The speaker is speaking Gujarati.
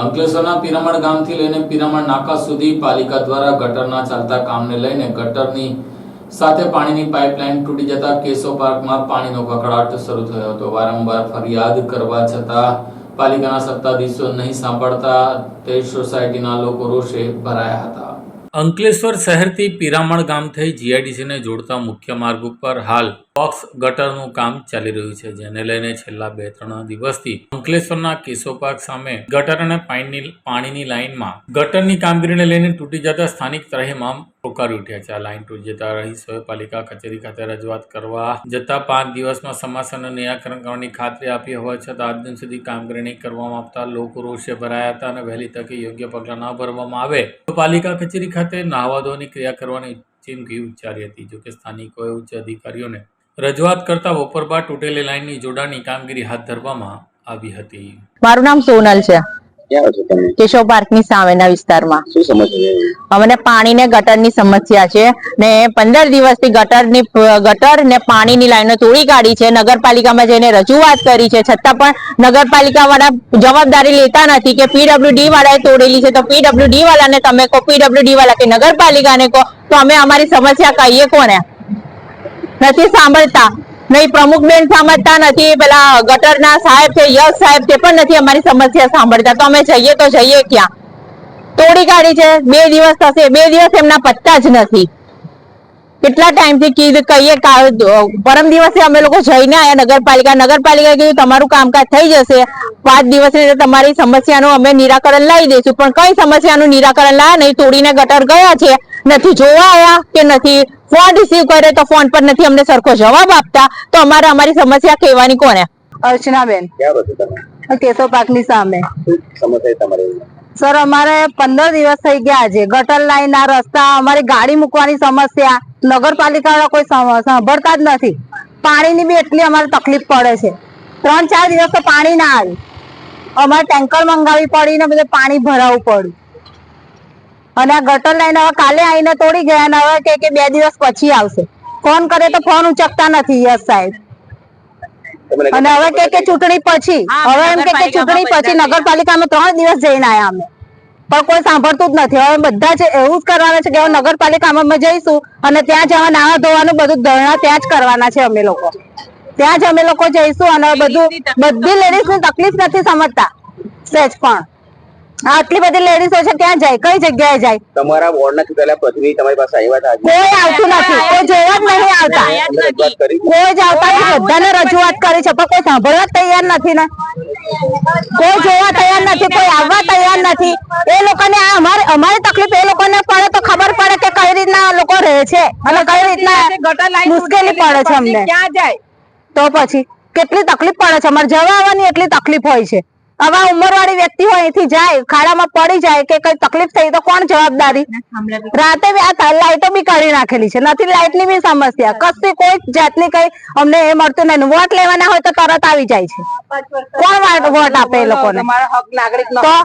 અંકલેશ્વરના પિરામણ ગામથી લઈને પિરામણ નાકા સુધી પાલિકા દ્વારા ગટરના ચાલતા કામને લઈને ગટરની સાથે પાણીની પાઇપલાઇન તૂટી જતા કેશવ પાર્કમાં પાણીનો કકડાટ શરૂ થયો હતો. વારંવાર ફરિયાદ કરવા છતાં પાલિકાના સત્તાધીશો નહીં સાંભળતા તે સોસાયટીના લોકો રોષે ભરાયા હતા. અંકલેશ્વર શહેરથી પિરામણ ગામ થઈ જીઆઈડીસીને જોડતા મુખ્ય માર્ગ ઉપર હાલ બોક્સ ગટરનું કામ ચાલી રહ્યું છે, જેને લઈને છેલ્લા બે ત્રણ દિવસથી અંકલેશ્વરના કેશવ પાર્ક સામે ગટર અને પાણીની પાણીની લાઇનમાં ગટરની કામગીરીને લઈને તૂટી જતા સ્થાનિક ત્રહેમામ પોકારી ઉઠ્યા છે. આ લાઇન તૂટી જતા રહીશોએ પાલિકા કચેરી ખાતે રજૂઆત કરવા જતા પાંચ દિવસમાં સમસ્યાનું નિરાકરણ કરવાની ખાતરી આપી હોવા છતાં આજ દિન સુધી કામગીરી નહીં કરવામાં આવતા લોકો રોષે ભરાયા હતા અને વહેલી તકે યોગ્ય પગલાં ન ભરવામાં આવે. તો પાલિકા કચેરી ખાતે નાહવા ક્રિયા કરવાની ચીમકી ઉચ્ચારી હતી, જોકે સ્થાનિકોએ ઉચ્ચ અધિકારીઓને રજૂઆત કરતા બપોર તૂટેલી લાઇનની જોડાણની કામગીરી હાથ ધરવામાં આવી હતી. મારું નામ સોનલ છે. કેશવ પાર્કની સામેના વિસ્તારમાં. અમને પાણી ને ગટરની સમસ્યા છે ને પંદર દિવસથી ગટરની ગટર ને પાણીની લાઈનો તોડી કાઢી છે. નગરપાલિકામાં જઈને રજૂઆત કરી છે. છતાં પણ નગરપાલિકા વાળા જવાબદારી લેતા નથી કે પીડબ્લ્યુડી વાળાએ તોડેલી છે. તો પીડબ્લ્યુડી વાળાને તમે કહો પીડબ્લ્યુડી વાળા કે નગરપાલિકાને કહો તો અમે અમારી સમસ્યા કહીએ કોને? નથી સાંભળતા. નહીં, પ્રમુખબેન સાંભળતા નથી, પેલા ગટરના સાહેબ છે, યશ સાહેબ તે પણ નથી અમારી સમસ્યા સાંભળતા. તો અમે જઈએ તો જઈએ ક્યાં? તોડી કાઢી છે. બે દિવસ થશે. બે દિવસ એમના પત્તા જ નથી. કેટલા ટાઈમથી કીધું કહીએ પરમ દિવસે અમે લોકો જઈને આયા નગરપાલિકા. નગરપાલિકા કીધું, તમારું કામકાજ થઈ જશે. પાંચ દિવસની તમારી સમસ્યાનું અમે નિરાકરણ લાવી દઈશું. પણ કઈ સમસ્યાનું નિરાકરણ લાવ્યા નહીં? તોડીને ગટર ગયા છે. નથી જોવા આવ્યા કે નથી ફોન રિસીવ કરે તો ફોન પર નથી અમને સરખો જવાબ આપતા તો અમારે અમારી સમસ્યા કહેવાની કોને અર્ચનાબેન. કેશવ પાર્કની સામે. સર અમારે પંદર દિવસ થઈ ગયા છે ગટર લાઈન ના રસ્તા અમારી ગાડી મૂકવાની સમસ્યા. નગરપાલિકા કોઈ સાંભળતા જ નથી. પાણીની બી એટલી અમારે તકલીફ પડે છે. ત્રણ ચાર દિવસ તો પાણી ના આવ્યું અમારે ટેન્કર મંગાવી પડી ને બધું પાણી ભરાવવું પડ્યું. અને આ ગટર લાઈન હવે કાલે આવીને તોડી ગયા અને હવે કે કે બે દિવસ પછી આવશે. ફોન કરે તો ફોન ઉચકતા નથી યસ સાહેબ. અને હવે કે કે ચૂંટણી પછી. હવે એમ કે કે ચૂંટણી પછી નગરપાલિકામાં ત્રણ દિવસ જઈને આયા અમે. પણ કોઈ સાંભળતું જ નથી. હવે બધા જ એવું જ કરવાના છે કે હવે નગરપાલિકામાં અમે જઈશું અને ત્યાં જવા નાવા ધોવાનું બધું ધરણા ત્યાં જ કરવાના છે અમે લોકો. ત્યાં જ અમે લોકો જઈશું અને બધું બધી લેડીઝની તકલીફ નથી સમજતા. સહેજ પણ. આટલી બધી લેડીઝો છે ક્યાં જાય? કઈ જગ્યાએ જાય? તમારા વોર્ડના ચૂંટાયેલા પ્રતિનિધિ તમારી પાસે આવ્યા હતા કોઈ આવતું નથી. કોઈ જોવા જ નહીં આવતા. કોઈ જ આવતા નથી. બધાને રજૂઆત કરી છે પણ કોઈ સાંભળવા તૈયાર નથી ને. કોઈ જોવા તૈયાર નથી કોઈ આવવા તૈયાર નથી. એ લોકોને આ અમારે અમારી તકલીફ એ લોકોને પડે તો ખબર પડે કે કઈ રીતના લોકો રહે છે અને કઈ રીતના મુશ્કેલી પડે છે અમને. ક્યાં જાય? તો પછી કેટલી તકલીફ પડે છે? અમારે જવા આવવાની એટલી તકલીફ હોય છે. આવા ઉંમરવાળી વ્યક્તિ હોય અહીંથી જાય ખાડામાં પડી જાય કે કઈ તકલીફ થઈ તો કોણ જવાબદારી? રાતે લાઈટો બી કાઢી નાખેલી છે. નથી લાઈટની બી સમસ્યા. કશી કોઈ જાતની કઈ અમને એ મળતું નહીં. વોટ લેવાના હોય તો તરત આવી જાય છે. કોણ વોટ આપે એ લોકોને? તો